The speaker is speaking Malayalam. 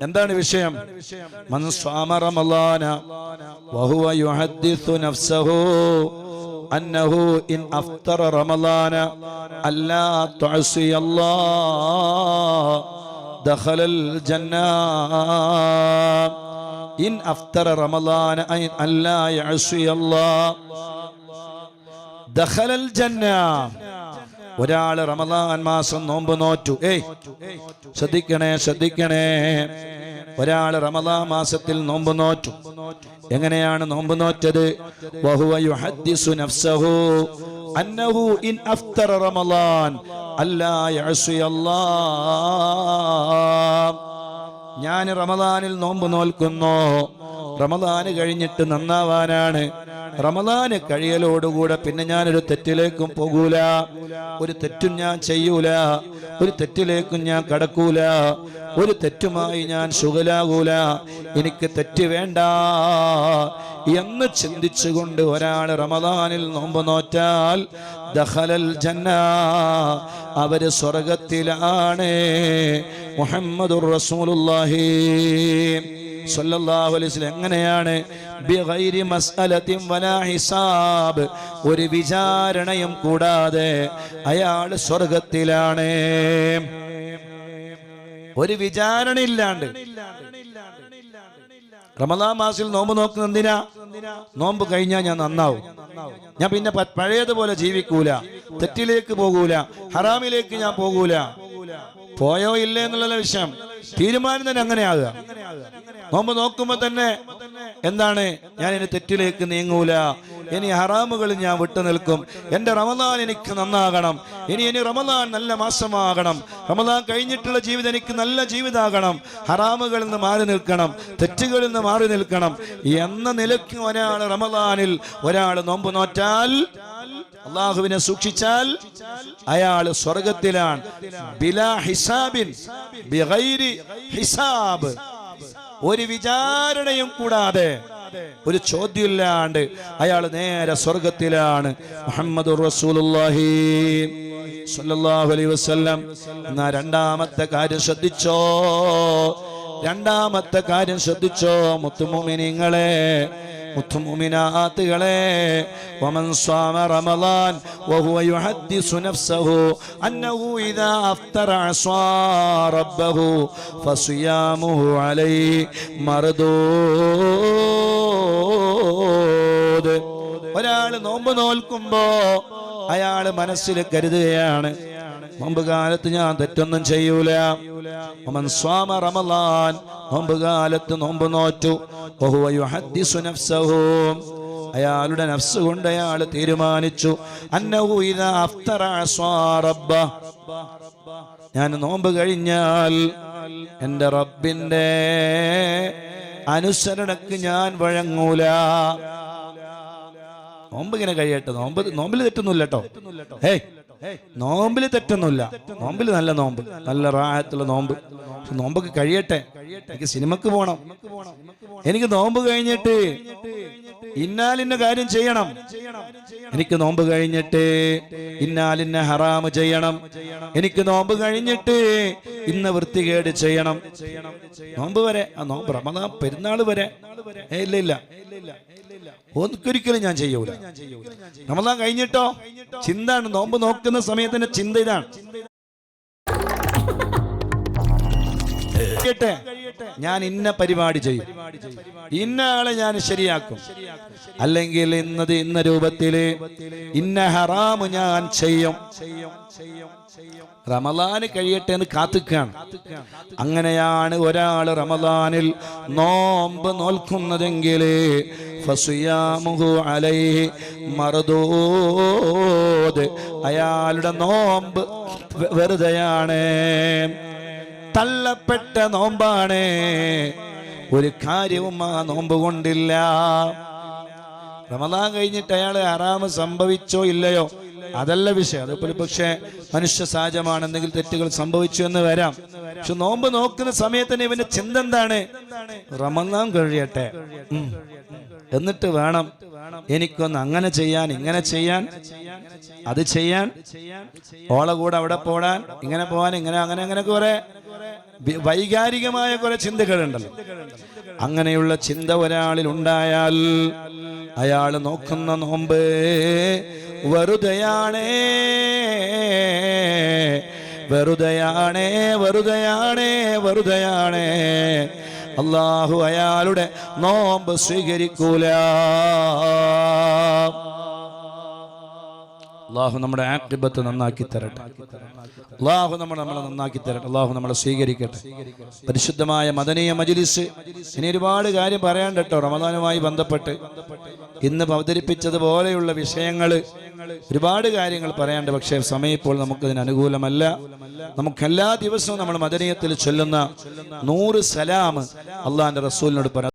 എന്താണ് വിഷയം? അന്നഹു ഇൻ അഫ്തറ റമളാന അല്ലാ തുഅസി അല്ലാഹ് ദഖലൽ ജന്ന ഇൻ അഫ്തറ റമളാന അല്ലാ യഅസി അല്ലാഹ് ദഖലൽ ജന്ന. ഒരാൾ റമദാൻ മാസം നോമ്പ് നോറ്റു. ഏയ് ശ്രദ്ധിക്കണേ ശ്രദ്ധിക്കണേ. ഒരാൾ റമദാ മാസത്തിൽ നോമ്പ് നോറ്റു. എങ്ങനെയാണ് നോമ്പ് നോറ്റത്? അന്നഹു ഇൻ അഫ്തറ റമദാൻ അല്ലാ. ഞാൻ റമദാനിൽ നോമ്പ് നോൽക്കുന്നു. റമദാന് കഴിഞ്ഞിട്ട് നന്നാവാനാണ്. റമദാന് കഴിയലോടുകൂടെ പിന്നെ ഞാനൊരു തെറ്റിലേക്കും പോകൂല. ഒരു തെറ്റും ഞാൻ ചെയ്യൂല. ഒരു തെറ്റിലേക്കും ഞാൻ കടക്കൂല. ഒരു തെറ്റുമായി ഞാൻ സുഖലാകൂല എനിക്ക് തെറ്റ് വേണ്ട എന്ന് ചിന്തിച്ചുകൊണ്ട് ഒരാൾ റമദാനിൽ നോമ്പ് നോറ്റാൽ ദഹലൽ ജന്ന അവർ സ്വർഗത്തിലാണ്. മുഹമ്മദുർ റസൂലുള്ളാഹി. സല്ലല്ലാഹു എങ്ങനെയാണ്? മസ്അലത്തിൻ വലാ ഹിസാബ് ഒരു വിചാരണയും കൂടാതെ അയാൾ സ്വർഗത്തിലാണ്. ഒരു വിചാരണ ഇല്ലാണ്ട്. റമദാൻ മാസിൽ നോമ്പ് നോക്കുന്ന എന്തിനാ? നോമ്പ് കഴിഞ്ഞാൽ ഞാൻ നന്നാവും. ഞാൻ പിന്നെ പഴയതുപോലെ ജീവിക്കൂല. തെറ്റിലേക്ക് പോകൂല. ഹറാമിലേക്ക് ഞാൻ പോകൂല. പോയോ ഇല്ലേ എന്നുള്ള വിഷയം. തീരുമാനം തന്നെ അങ്ങനെയാകുക. നോമ്പ് നോക്കുമ്പോ തന്നെ എന്താണ്? ഞാൻ ഇനി തെറ്റിലേക്ക് നീങ്ങൂല. ഇനി ഹറാമുകളിൽ ഞാൻ വിട്ടു നിൽക്കും. എന്റെ റമദാൻ എനിക്ക് നന്നാകണം. ഇനി ഇനി റമദാൻ നല്ല മാസമാകണം. റമദാൻ കഴിഞ്ഞിട്ടുള്ള ജീവിതം എനിക്ക് നല്ല ജീവിതമാകണം ഹറാമുകളിൽ നിന്ന് മാറി നിൽക്കണം. തെറ്റുകളിൽ നിന്ന് മാറി നിൽക്കണം. എന്ന നിലയ്ക്ക് ഒരാൾ റമദാനിൽ ഒരാൾ നോമ്പ് നോറ്റാൽ അള്ളാഹുവിനെ സൂക്ഷിച്ചാൽ അയാൾ സ്വർഗത്തിലാണ്. ബിലാ ഹിസാബിൻ ഹിസാബ്. ഒരു വിചാരണയും കൂടാതെ ഒരു ചോദ്യമില്ലാണ്ട് അയാൾ നേരെ സ്വർഗത്തിലാണ്. മുഹമ്മദ് റസൂലുള്ളാഹി അലൈഹി എന്നാ രണ്ടാമത്തെ കാര്യം ശ്രദ്ധിച്ചോ? രണ്ടാമത്തെ കാര്യം ശ്രദ്ധിച്ചോ? മുത്തുമുമിനിങ്ങളെ മുത്തുമുമിനാത്തുകളെ ومن صام رمضان وهو يحدث نفسه أنه إذا أفطر عصى ربه فصيامه عليه مردود ഒരാൾ നോമ്പ് നോൽക്കുമ്പോ അയാൾ മനസ്സിൽ കരുതുകയാണ് നോമ്പ് കാലത്ത് ഞാൻ തെറ്റൊന്നും ചെയ്യൂല. ഒമൻ സ്വാമ റമളാൻ നോമ്പ് കാലത്ത് നോമ്പ് നോറ്റു. അയാളുടെ നഫ്സ് കൊണ്ട് അയാൾ തീരുമാനിച്ചു. അന്നഹു ഇദാ അഫ്തറ ഞാൻ നോമ്പ് കഴിഞ്ഞാൽ എന്റെ റബ്ബിന്റെ അനുസരണക്ക് ഞാൻ വഴങ്ങൂല. നോമ്പ് ഇങ്ങനെ കഴിയട്ടെ. നോമ്പ് നോമ്പിൽ തെറ്റൊന്നുമില്ല കേട്ടോ. ഏയ് നോമ്പിൽ തെറ്റൊന്നുമില്ല. നോമ്പിൽ നല്ല നോമ്പ് നല്ല റായത്തുള്ള നോമ്പ്. നോമ്പൊക്കെ കഴിയട്ടെ. എനിക്ക് സിനിമക്ക് പോകണം എനിക്ക് നോമ്പ് കഴിഞ്ഞിട്ട് ഇന്നാലിന്ന കാര്യം ചെയ്യണം. എനിക്ക് നോമ്പ് കഴിഞ്ഞിട്ട് ഇന്നാലിന്ന ഹറാമ് ചെയ്യണം. എനിക്ക് നോമ്പ് കഴിഞ്ഞിട്ട് ഇന്ന വൃത്തികേട് ചെയ്യണം. നോമ്പ് വരെ ആ നോമ്പ് റമദാൻ പെരുന്നാൾ വരെ. ഇല്ല ഇല്ല. ഒരിക്കലും ഞാൻ ചെയ്യൂല. നമ്മളാ കഴിഞ്ഞിട്ടോ? ചിന്താണ് നോമ്പ് നോക്കുന്ന സമയത്തിന്റെ ചിന്ത ഇതാണ്. കഴിയട്ടെ ഞാൻ ഇന്ന പരിപാടി ചെയ്യും. ഇന്ന ആളെ ഞാൻ ശരിയാക്കും. അല്ലെങ്കിൽ ഇന്നത് ഇന്ന രൂപത്തിൽ ഇന്ന ഹറാമ് ഞാൻ ചെയ്യും. റമദാന് കഴിയട്ടെ എന്ന് കാത്തുക്കാണ്. അങ്ങനെയാണ് ഒരാൾ റമദാനിൽ നോമ്പ് നോൽക്കുന്നതെങ്കിൽ അയാളുടെ നോമ്പ് വെറുതെയാണ്. തള്ളപ്പെട്ട നോമ്പാണ്. ഒരു കാര്യവും ആ നോമ്പ് കൊണ്ടില്ല. റമദാൻ കഴിഞ്ഞിട്ട് അയാൾ ആറാമ സംഭവിച്ചോ ഇല്ലയോ? അതല്ല വിഷയം. അതിപ്പോൾ പക്ഷേ മനുഷ്യ സഹജമാണ് എന്തെങ്കിലും തെറ്റുകൾ സംഭവിച്ചു എന്ന് വരാം. പക്ഷെ നോമ്പ് നോക്കുന്ന സമയത്ത് തന്നെ ഇവന്റെ ചിന്ത എന്താണ്? റമദാൻ കഴിയട്ടെ. എന്നിട്ട് വേണം എനിക്കൊന്ന് അങ്ങനെ ചെയ്യാൻ ഇങ്ങനെ ചെയ്യാൻ. അത് ചെയ്യാൻ. ഓളെ കൂടെ അവിടെ പോടാൻ ഇങ്ങനെ പോകാൻ ഇങ്ങനെ അങ്ങനെ അങ്ങനെ കുറെ വൈകാരികമായ കുറെ ചിന്തകളുണ്ടല്ലോ. അങ്ങനെയുള്ള ചിന്ത ഒരാളിൽ ഉണ്ടായാൽ അയാൾ നോക്കുന്ന നോമ്പ് വെറുതെയാണേ. വെറുതെയാണേ വെറുതെയാണേ വെറുതെയാണേ. അള്ളാഹു അയാളുടെ നോമ്പ് സ്വീകരിക്കൂല. അള്ളാഹു നമ്മുടെ ആക്ടിബത്ത് നന്നാക്കി തരട്ടെ. അള്ളാഹു നമ്മൾ നമ്മളെ നന്നാക്കി തരട്ടെ. അള്ളാഹു നമ്മളെ സ്വീകരിക്കട്ടെ. പരിശുദ്ധമായ മദനീയ മജിലിസ്. ഇനി ഒരുപാട് കാര്യം പറയാൻ കേട്ടോ. റമദാനുമായി ബന്ധപ്പെട്ട് ഇന്ന് അവതരിപ്പിച്ചതുപോലെയുള്ള വിഷയങ്ങൾ ഒരുപാട് കാര്യങ്ങൾ പറയാണ്ട് പക്ഷേ സമയം ഇപ്പോൾ നമുക്കതിന് അനുകൂലമല്ല. നമുക്ക് എല്ലാ ദിവസവും നമ്മൾ മദനീയത്തിൽ ചൊല്ലുന്ന നൂറ് സലാം അള്ളാഹിന്റെ റസൂലിനോട് പറ